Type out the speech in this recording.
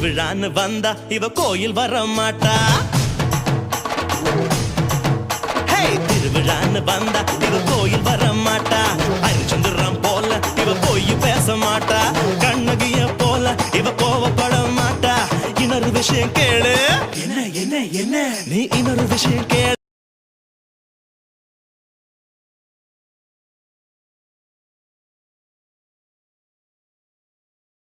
திருவிழான்னு வந்தா இவ கோயில் வர மாட்டா திருவிழான்னு வந்தா இவ கோயில் வர மாட்டா ஹரிச்சந்திரம் போல இவ போய் பேச மாட்டா கண்ணகிய போல இவ கோவப்பட மாட்டா இன்னொரு விஷயம் கேளு. என்ன என்ன என்ன? நீ இன்னொரு விஷயம் கேளு.